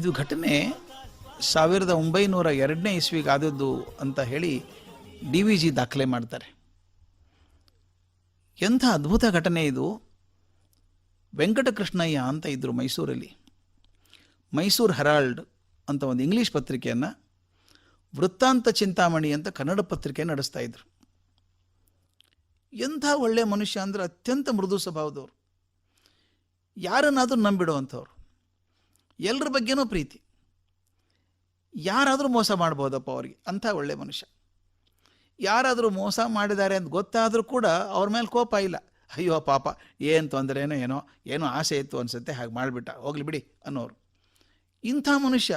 ಇದು ಘಟನೆ ಸಾವಿರದ ಒಂಬೈನೂರ ಎರಡನೇ ಇಸ್ವಿಗೆ ಅಂತ ಹೇಳಿ ಡಿ ವಿ ಜಿ ದಾಖಲೆ ಮಾಡ್ತಾರೆ. ಎಂಥ ಅದ್ಭುತ ಘಟನೆ ಇದು. ವೆಂಕಟಕೃಷ್ಣಯ್ಯ ಅಂತ ಇದ್ದರು ಮೈಸೂರಲ್ಲಿ. ಮೈಸೂರು ಹೆರಾಲ್ಡ್ ಅಂತ ಒಂದು ಇಂಗ್ಲೀಷ್ ಪತ್ರಿಕೆಯನ್ನು ವೃತ್ತಾಂತ ಚಿಂತಾಮಣಿ ಅಂತ ಕನ್ನಡ ಪತ್ರಿಕೆ ನಡೆಸ್ತಾ ಇದ್ರು. ಎಂಥ ಒಳ್ಳೆಯ ಮನುಷ್ಯ ಅಂದರೆ ಅತ್ಯಂತ ಮೃದು ಸ್ವಭಾವದವರು. ಯಾರನ್ನಾದರೂ ನಂಬಿಡುವಂಥವ್ರು. ಎಲ್ಲರ ಬಗ್ಗೆನೂ ಪ್ರೀತಿ. ಯಾರಾದರೂ ಮೋಸ ಮಾಡ್ಬೋದಪ್ಪ ಅವರಿಗೆ, ಅಂಥ ಒಳ್ಳೆ ಮನುಷ್ಯ. ಯಾರಾದರೂ ಮೋಸ ಮಾಡಿದ್ದಾರೆ ಅಂತ ಗೊತ್ತಾದರೂ ಕೂಡ ಅವ್ರ ಮೇಲೆ ಕೋಪ ಇಲ್ಲ. ಅಯ್ಯೋ ಪಾಪ, ಏನು ತೊಂದರೆನೋ ಏನೋ ಏನೋ ಆಸೆ ಇತ್ತು ಅನಿಸುತ್ತೆ, ಹಾಗೆ ಮಾಡಿಬಿಟ್ಟ, ಹೋಗ್ಲಿ ಬಿಡಿ ಅನ್ನೋರು. ಇಂಥ ಮನುಷ್ಯ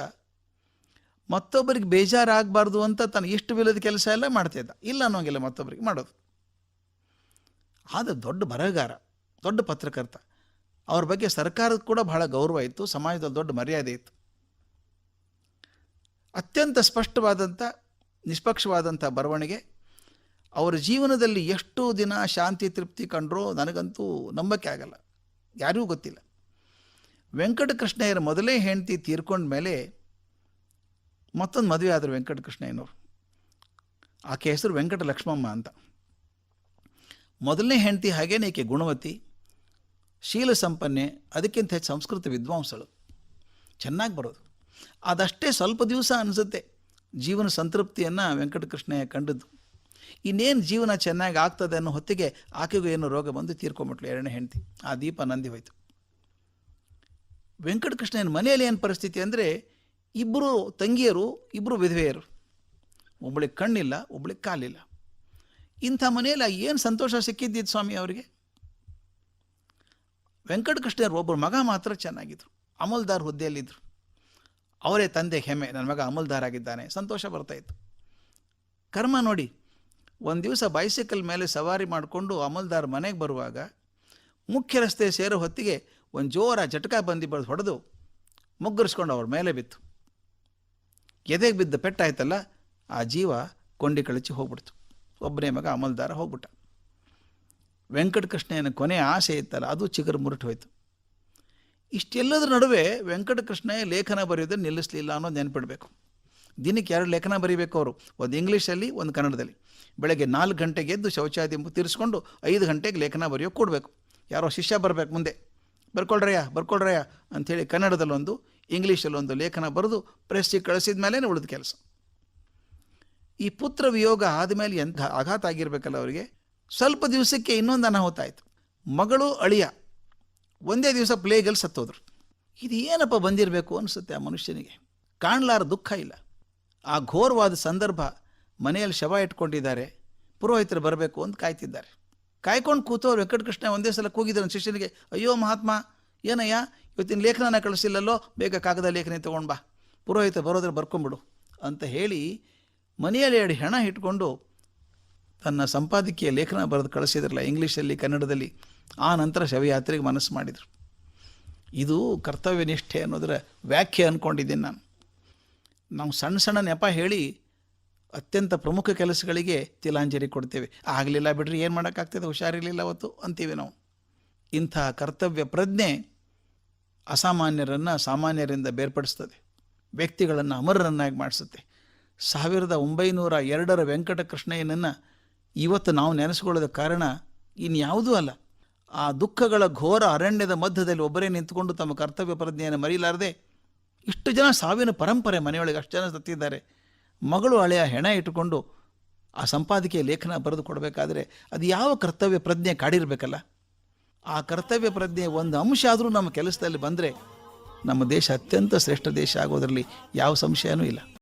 ಮತ್ತೊಬ್ಬರಿಗೆ ಬೇಜಾರಾಗಬಾರ್ದು ಅಂತ ತನ್ನ ಇಷ್ಟು ಬಿಲ್ಲದ ಕೆಲಸ ಎಲ್ಲ ಮಾಡ್ತಿದ್ದ ಇಲ್ಲ ಅನ್ನೋಂಗಿಲ್ಲ ಮತ್ತೊಬ್ಬರಿಗೆ, ಮಾಡೋದು. ಆದ ದೊಡ್ಡ ಬರಹಗಾರ, ದೊಡ್ಡ ಪತ್ರಕರ್ತ. ಅವ್ರ ಬಗ್ಗೆ ಸರ್ಕಾರದ ಕೂಡ ಬಹಳ ಗೌರವ ಇತ್ತು, ಸಮಾಜದಲ್ಲಿ ದೊಡ್ಡ ಮರ್ಯಾದೆ ಇತ್ತು. ಅತ್ಯಂತ ಸ್ಪಷ್ಟವಾದಂಥ ನಿಷ್ಪಕ್ಷವಾದಂಥ ಬರವಣಿಗೆ, ಅವರ ಜೀವನದಲ್ಲಿ ಎಷ್ಟು ದಿನ ಶಾಂತಿ, ತೃಪ್ತಿ ಕಂಡ್ರೋ ನನಗಂತೂ ನಂಬಕ್ಕೆ ಆಗಲ್ಲ. ಯಾರಿಗೂ ಗೊತ್ತಿಲ್ಲ. ವೆಂಕಟಕೃಷ್ಣಯ್ಯರ ಮೊದಲೇ ಹೆಂಡತಿ ತೀರ್ಕೊಂಡ ಮೇಲೆ ಮತ್ತೊಂದು ಮದುವೆ ಆದರು ವೆಂಕಟಕೃಷ್ಣಯ್ಯನವರು. ಆಕೆ ಹೆಸರು ವೆಂಕಟ ಲಕ್ಷ್ಮಮ್ಮ ಅಂತ. ಮೊದಲನೇ ಹೆಂಡತಿ ಹಾಗೇನೆ ಈಕೆ ಗುಣವತಿ. ಶೀಲ ಸಂಪನ್ನೆ, ಅದಕ್ಕಿಂತ ಹೆಚ್ಚು ಸಂಸ್ಕೃತ ವಿದ್ವಾಂಸಳು. ಚೆನ್ನಾಗಿ ಬರೋದು. ಅದಷ್ಟೇ ಸ್ವಲ್ಪ ದಿವಸ ಅನಿಸುತ್ತೆ ಜೀವನ ಸಂತೃಪ್ತಿಯನ್ನು ವೆಂಕಟಕೃಷ್ಣಯ್ಯ ಕಂಡದ್ದು. ಇನ್ನೇನು ಜೀವನ ಚೆನ್ನಾಗಿ ಆಗ್ತದೆ ಅನ್ನೋ ಹೊತ್ತಿಗೆ ಆಕೆಗೂ ಏನೋ ರೋಗ ಬಂದು ತೀರ್ಕೊಂಬಿಟ್ಲು ಎರಡನೇ ಹೆಂಡತಿ. ಆ ದೀಪ ನಂದಿ ಹೋಯಿತು. ವೆಂಕಟಕೃಷ್ಣಯ್ಯನ ಮನೆಯಲ್ಲಿ ಏನು ಪರಿಸ್ಥಿತಿ ಅಂದರೆ ಇಬ್ಬರು ತಂಗಿಯರು ಇಬ್ಬರು ವಿಧವೆಯರು. ಒಬ್ಬಳಿಗೆ ಕಣ್ಣಿಲ್ಲ ಒಬ್ಬಳಿಗೆ ಕಾಲಿಲ್ಲ. ಇಂಥ ಮನೆಯಲ್ಲಿ ಏನು ಸಂತೋಷ ಸಿಕ್ಕಿದ್ದಿದ್ದು ಸ್ವಾಮಿ ಅವರಿಗೆ? ವೆಂಕಟಕೃಷ್ಣಯ್ಯರು ಒಬ್ಬರು ಮಗ ಮಾತ್ರ ಚೆನ್ನಾಗಿದ್ರು. ಅಮಲ್ದಾರ್ ಹುದ್ದೆಯಲ್ಲಿದ್ದರು ಅವರೇ ತಂದೆ ಹೆಮ್ಮೆ. ನನ್ನ ಮಗ ಅಮಲ್ದಾರ್ ಆಗಿದ್ದಾನೆ. ಸಂತೋಷ ಬರ್ತಾಯಿತ್ತು ಕರ್ಮ ನೋಡಿ, ಒಂದು ದಿವಸ ಬೈಸಿಕಲ್ ಮೇಲೆ ಸವಾರಿ ಮಾಡಿಕೊಂಡು ಅಮಲ್ದಾರ್ ಮನೆಗೆ ಬರುವಾಗ ಮುಖ್ಯ ರಸ್ತೆ ಸೇರೋ ಹೊತ್ತಿಗೆ ಒಂದು ಜೋರ ಜಟಕ ಬಂದು ಬರೆದು ಹೊಡೆದು ಮುಗ್ಗರಿಸ್ಕೊಂಡು ಅವ್ರ ಮೇಲೆ ಬಿತ್ತು. ಎದೆಗೆ ಬಿದ್ದ ಪೆಟ್ಟಾಯ್ತಲ್ಲ ಆ ಜೀವ ಕೊಂಡಿ ಕಳಚಿ ಹೋಗ್ಬಿಡ್ತು. ಒಬ್ಬನೇ ಮಗ ಅಮಲ್ದಾರ ಹೋಗ್ಬಿಟ್ಟ. ವೆಂಕಟಕೃಷ್ಣಯ್ಯನ ಕೊನೆ ಆಸೆ ಇತ್ತಲ್ಲ, ಅದು ಚಿಗುರು ಮುರುಟು ಹೋಯ್ತು. ಇಷ್ಟೆಲ್ಲದರ ನಡುವೆ ವೆಂಕಟಕೃಷ್ಣ ಲೇಖನ ಬರೆಯೋದನ್ನು ನಿಲ್ಲಿಸಲಿಲ್ಲ ಅನ್ನೋದು ನೆನ್ಪಿಡಬೇಕು. ದಿನಕ್ಕೆ ಎರಡು ಲೇಖನ ಬರೀಬೇಕು ಅವರು, ಒಂದು ಇಂಗ್ಲೀಷಲ್ಲಿ, ಒಂದು ಕನ್ನಡದಲ್ಲಿ. ಬೆಳಗ್ಗೆ ನಾಲ್ಕು ಗಂಟೆಗೆ ಎದ್ದು ಶೌಚಾಲಯ ತೀರಿಸ್ಕೊಂಡು ಐದು ಗಂಟೆಗೆ ಲೇಖನ ಬರೆಯೋ ಕೊಡಬೇಕು. ಯಾರೋ ಶಿಷ್ಯ ಬರಬೇಕು ಮುಂದೆ. ಬರ್ಕೊಳ್ರಯ್ಯ ಬರ್ಕೊಳ್ರಯ್ಯ ಅಂಥೇಳಿ ಕನ್ನಡದಲ್ಲೊಂದು, ಇಂಗ್ಲೀಷಲ್ಲೊಂದು ಲೇಖನ ಬರೆದು ಪ್ರೆಸ್ಸಿಗೆ ಕಳಿಸಿದ ಮೇಲೇ ಉಳಿದ ಕೆಲಸ. ಈ ಪುತ್ರ ವಿಯೋಗ ಆದಮೇಲೆ ಎಂಥ ಆಘಾತ ಆಗಿರಬೇಕಲ್ಲ ಅವರಿಗೆ? ಸ್ವಲ್ಪ ದಿವಸಕ್ಕೆ ಇನ್ನೊಂದು ಅನಾಹುತ ಆಯಿತು. ಮಗಳು ಅಳಿಯ ಒಂದೇ ದಿವಸ ಪ್ಲೇಗಲ್ಲಿ ಸತ್ತೋದ್ರು. ಇದು ಏನಪ್ಪ ಬಂದಿರಬೇಕು ಅನಿಸುತ್ತೆ ಆ ಮನುಷ್ಯನಿಗೆ? ಕಾಣಲಾರ ದುಃಖ ಇಲ್ಲ. ಆ ಘೋರವಾದ ಸಂದರ್ಭ ಮನೆಯಲ್ಲಿ ಶವ ಇಟ್ಕೊಂಡಿದ್ದಾರೆ. ಪುರೋಹಿತರು ಬರಬೇಕು ಅಂತ ಕಾಯ್ತಿದ್ದಾರೆ. ಕಾಯ್ಕೊಂಡು ಕೂತವ್ರು ವೆಂಕಟಕೃಷ್ಣ ಒಂದೇ ಸಲ ಕೂಗಿದ್ರು ಶಿಷ್ಯನಿಗೆ, ಅಯ್ಯೋ ಮಹಾತ್ಮ, ಏನಯ್ಯ? ಇವತ್ತಿನ ಲೇಖನನ ಕಳಿಸಿಲ್ಲಲ್ಲೋ? ಬೇಗ ಕಾಗದ ಲೇಖನ ತೊಗೊಂಡು ಬಾ. ಪುರೋಹಿತ ಬರೋದ್ರೆ ಬರ್ಕೊಂಬಿಡು ಅಂತ ಹೇಳಿ ಮನೆಯಲ್ಲಿ ಎರಡು ಹೆಣ ಇಟ್ಕೊಂಡು ತನ್ನ ಸಂಪಾದಕೀಯ ಲೇಖನ ಬರೆದು ಕಳಿಸಿದ್ರಲ್ಲ, ಇಂಗ್ಲೀಷಲ್ಲಿ, ಕನ್ನಡದಲ್ಲಿ, ಆ ನಂತರ ಶವಯಾತ್ರೆಗೆ ಮನಸ್ಸು ಮಾಡಿದರು. ಇದು ಕರ್ತವ್ಯ ನಿಷ್ಠೆ ಅನ್ನೋದರ ವ್ಯಾಖ್ಯೆ ಅಂದ್ಕೊಂಡಿದ್ದೀನಿ ನಾನು. ನಾವು ಸಣ್ಣ ಸಣ್ಣ ನೆಪ ಹೇಳಿ ಅತ್ಯಂತ ಪ್ರಮುಖ ಕೆಲಸಗಳಿಗೆ ತಿಲಾಂಜಲಿ ಕೊಡ್ತೇವೆ. ಆಗಲಿಲ್ಲ ಬಿಡ್ರಿ, ಏನು ಮಾಡೋಕ್ಕಾಗ್ತದೆ? ಹುಷಾರಿರಲಿಲ್ಲ ಅವತ್ತು, ಅಂತೀವಿ ನಾವು. ಇಂಥ ಕರ್ತವ್ಯ ಪ್ರಜ್ಞೆ ಅಸಾಮಾನ್ಯರನ್ನು ಸಾಮಾನ್ಯರಿಂದ ಬೇರ್ಪಡಿಸ್ತದೆ. ವ್ಯಕ್ತಿಗಳನ್ನು ಅಮರರನ್ನಾಗಿ ಮಾಡಿಸುತ್ತೆ. ಸಾವಿರದ ಒಂಬೈನೂರ ಎರಡರ ವೆಂಕಟಕೃಷ್ಣಯ್ಯನನ್ನು ಇವತ್ತು ನಾವು ನೆನೆಸ್ಕೊಳ್ಳೋದ ಕಾರಣ ಇನ್ಯಾವುದೂ ಅಲ್ಲ. ಆ ದುಃಖಗಳ ಘೋರ ಅರಣ್ಯದ ಮಧ್ಯದಲ್ಲಿ ಒಬ್ಬರೇ ನಿಂತುಕೊಂಡು ತಮ್ಮ ಕರ್ತವ್ಯ ಪ್ರಜ್ಞೆಯನ್ನು ಮರೀಲಾರದೆ ಇಷ್ಟು ಜನ ಸಾವಿನ ಪರಂಪರೆ ಮನೆಯೊಳಗೆ ಅಷ್ಟು ಜನ ಸತ್ತಿದ್ದಾರೆ. ಮಗಳು ಹಳೆಯ ಹೆಣ ಇಟ್ಟುಕೊಂಡು ಆ ಸಂಪಾದಕೀಯ ಲೇಖನ ಬರೆದು ಕೊಡಬೇಕಾದ್ರೆ ಅದು ಯಾವ ಕರ್ತವ್ಯ ಪ್ರಜ್ಞೆ ಕಾಡಿರಬೇಕಲ್ಲ? ಆ ಕರ್ತವ್ಯ ಪ್ರಜ್ಞೆ ಒಂದು ಅಂಶ ಆದರೂ ನಮ್ಮ ಕೆಲಸದಲ್ಲಿ ಬಂದರೆ ನಮ್ಮ ದೇಶ ಅತ್ಯಂತ ಶ್ರೇಷ್ಠ ದೇಶ ಆಗೋದರಲ್ಲಿ ಯಾವ ಸಂಶಯನೂ ಇಲ್ಲ.